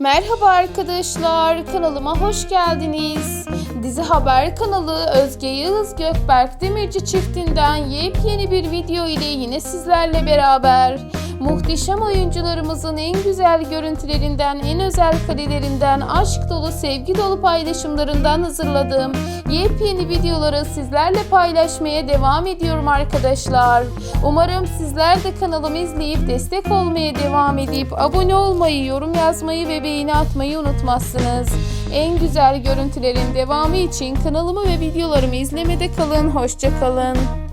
Merhaba arkadaşlar, kanalıma hoş geldiniz. Dizi Haber kanalı Özge Yıldız Gökberk Demirci çiftinden yepyeni bir video ile yine sizlerle beraber. Muhteşem oyuncularımızın en güzel görüntülerinden, en özel karelerinden, aşk dolu, sevgi dolu paylaşımlarından hazırladığım yepyeni videoları sizlerle paylaşmaya devam ediyorum arkadaşlar. Umarım sizler de kanalımı izleyip destek olmaya devam edip abone olmayı, yorum yazmayı ve beğeni atmayı unutmazsınız. En güzel görüntülerin devamı için kanalımı ve videolarımı izlemede kalın. Hoşçakalın.